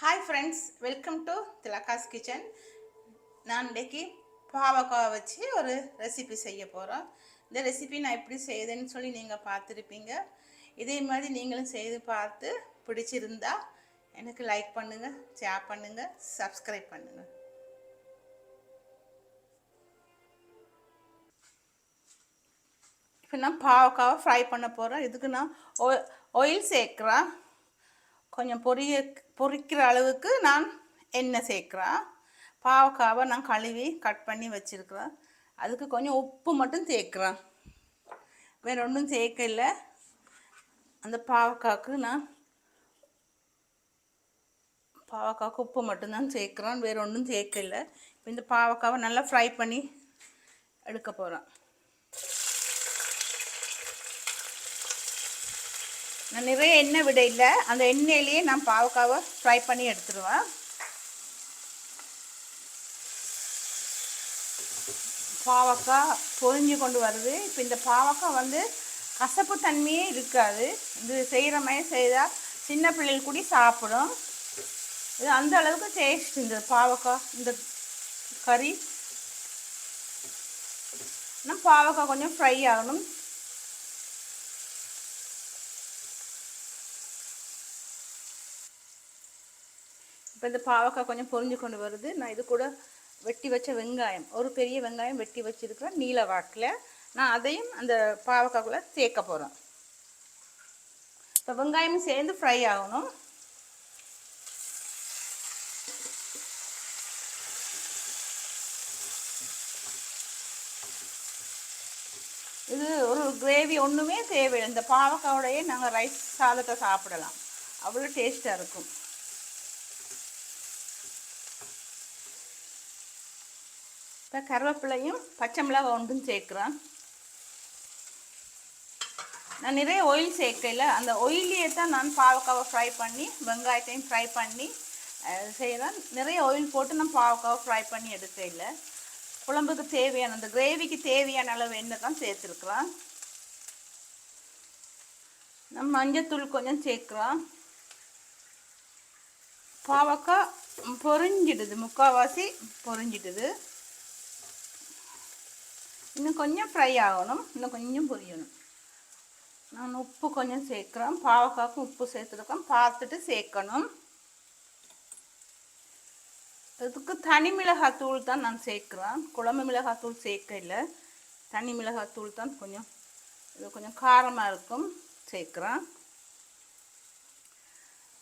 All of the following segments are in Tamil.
Hi friends welcome to Thilaga's kitchen நான் இன்றைக்கி பாவக்காய் வச்சு ஒரு ரெசிபி செய்ய போகிறோம் இந்த ரெசிபி நான் எப்படி செய்யுதுன்னு சொல்லி நீங்கள் பார்த்துருப்பீங்க. இதே மாதிரி நீங்களும் செய்து பார்த்து பிடிச்சிருந்தா எனக்கு லைக் பண்ணுங்கள் ஷேர் பண்ணுங்கள் சப்ஸ்கிரைப் பண்ணுங்கள் இப்போ நான் பாவக்காவை ஃப்ரை பண்ண போகிறேன் இதுக்கு நான் ஆயில் சேர்க்குறேன். கொஞ்சம் பொரிய பொரிக்கிற அளவுக்கு நான் எண்ணெய் சேர்க்குறேன் பாவக்காவை நான் கழுவி கட் பண்ணி வச்சுருக்குறேன் அதுக்கு கொஞ்சம் உப்பு மட்டும் சேர்க்குறேன் வேறு ஒன்றும் சேர்க்கல அந்த பாவக்காய்க்கு நான் பாவக்காவுக்கு உப்பு மட்டும்தான் சேர்க்குறேன். வேறு ஒன்றும் சேர்க்கல இப்போ இந்த பாவக்காவை நல்லா ஃப்ரை பண்ணி எடுக்க போகிறேன் நான் நிறைய எண்ணெய் விட இல்லை. அந்த எண்ணெயிலேயே நான் பாவக்காவை ஃப்ரை பண்ணி எடுத்துருவேன். பாவக்காய் பொரிஞ்சு கொண்டு வருது. இப்போ இந்த பாவக்காய் வந்து கசப்பு தன்மையே இருக்காது. இது செய்கிற மாதிரி செய்தால் சின்ன பிள்ளைகள் கூட சாப்பிடும். இது அந்த அளவுக்கு டேஸ்ட் இந்த பாவக்காய் இந்த கறி. ஆனால் பாவக்காய் கொஞ்சம் ஃப்ரை ஆகணும். இப்போ இந்த பாவக்காய் கொஞ்சம் பொரிஞ்சு கொண்டு வருது. நான் இது கூட வெட்டி வச்ச வெங்காயம். ஒரு பெரிய வெங்காயம் வெட்டி வச்சுருக்கிறேன் நீல வாக்கில். நான் அதையும் அந்த பாவக்காய்க்குள்ளே சேர்க்க போகிறேன் இப்போ வெங்காயமும் சேர்ந்து ஃப்ரை ஆகணும். இது ஒரு கிரேவி ஒன்றுமே தேவையில்லை. இந்த பாவக்காயோடையே நாங்கள் ரைஸ் சாதத்தை சாப்பிடலாம். அவ்வளோ டேஸ்ட்டாக இருக்கும். இப்போ கருவேப்பிலையும் பச்சை மிளகாய் ஒன்றும் சேர்க்குறேன். நான் நிறைய ஆயில் சேர்க்கல. அந்த ஆயிலே தான் நான் பாவக்காவை ஃப்ரை பண்ணி வெங்காயத்தையும் ஃப்ரை பண்ணி செய்கிறேன் நிறைய ஆயில் போட்டு நான் பாவக்காவை ஃப்ரை பண்ணி எடுக்கல. குழம்புக்கு தேவையான அந்த கிரேவிக்கு தேவையான அளவு எண்ணெய் தான் சேர்த்துருக்குறேன். நம்ம மஞ்சத்தூள் கொஞ்சம் சேர்க்குறோம் பாவக்காய் பொறிஞ்சிடுது முக்கால்வாசி பொறிஞ்சிடுது இன்னும் கொஞ்சம் ஃப்ரை ஆகணும் இன்னும் கொஞ்சம் பொரியணும் நான் உப்பு கொஞ்சம் சேர்க்குறேன் பாவக்காய்க்கும் உப்பு சேர்த்துருக்கேன் பார்த்துட்டு சேர்க்கணும் இதுக்கு தனி மிளகாத்தூள் தான் நான் சேர்க்குறேன் குழம்பு மிளகாத்தூள் சேர்க்க இல்லை தனி மிளகாத்தூள் தான் கொஞ்சம் இது கொஞ்சம் காரமாக இருக்கும் சேர்க்குறேன்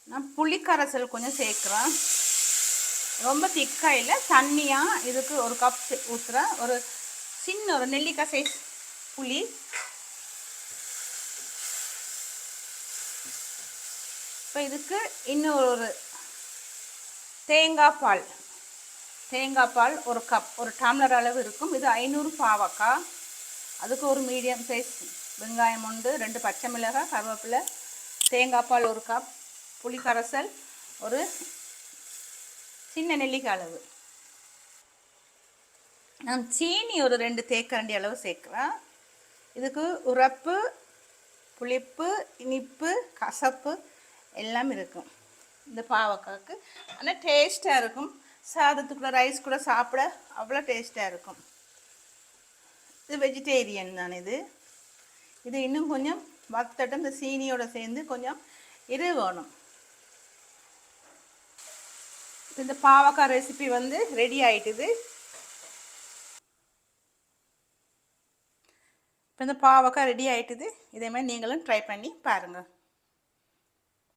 நான் புளிக்கரைசல் கொஞ்சம் சேர்க்குறேன் ரொம்ப திக்காக இல்லை தண்ணியாக இதுக்கு ஒரு கப் ஊற்றுறேன் ஒரு சின்ன ஒரு நெல்லிக்காய் சைஸ் புளி. இப்போ இதுக்கு இன்னும் ஒரு தேங்காய் பால். தேங்காய் பால் ஒரு கப் ஒரு டம்ளர் அளவு இருக்கும். இது ஐநூறு பாவக்காய். அதுக்கு ஒரு மீடியம் சைஸ் வெங்காயம் உண்டு ரெண்டு பச்சை மிளகாய் கருவேப்பிலை தேங்காய் பால் ஒரு கப் புளி கரைசல் ஒரு சின்ன நெல்லிக்காய் அளவு. நான் சீனி ஒரு ரெண்டு தேக்கரண்டி அளவு சேர்க்குறேன். இதுக்கு உரப்பு புளிப்பு இனிப்பு கசப்பு எல்லாம் இருக்கும். இந்த பாவக்காய்க்கு ஆனால் டேஸ்ட்டாக இருக்கும். சாதத்துக்குள்ள ரைஸ் கூட சாப்பிட அவ்வளோ டேஸ்ட்டாக இருக்கும். இது வெஜிடேரியன் தான் இது. இது இன்னும் கொஞ்சம் வத்தட்டும் இந்த சீனியோட சேர்ந்து கொஞ்சம் இரு வேணும். இந்த பாவக்காய் ரெசிபி வந்து ரெடி ஆயிட்டுது. இப்போ இந்த பாவக்காய் ரெடி ஆகிட்டுது இதே மாதிரி நீங்களும் ட்ரை பண்ணி பாருங்கள்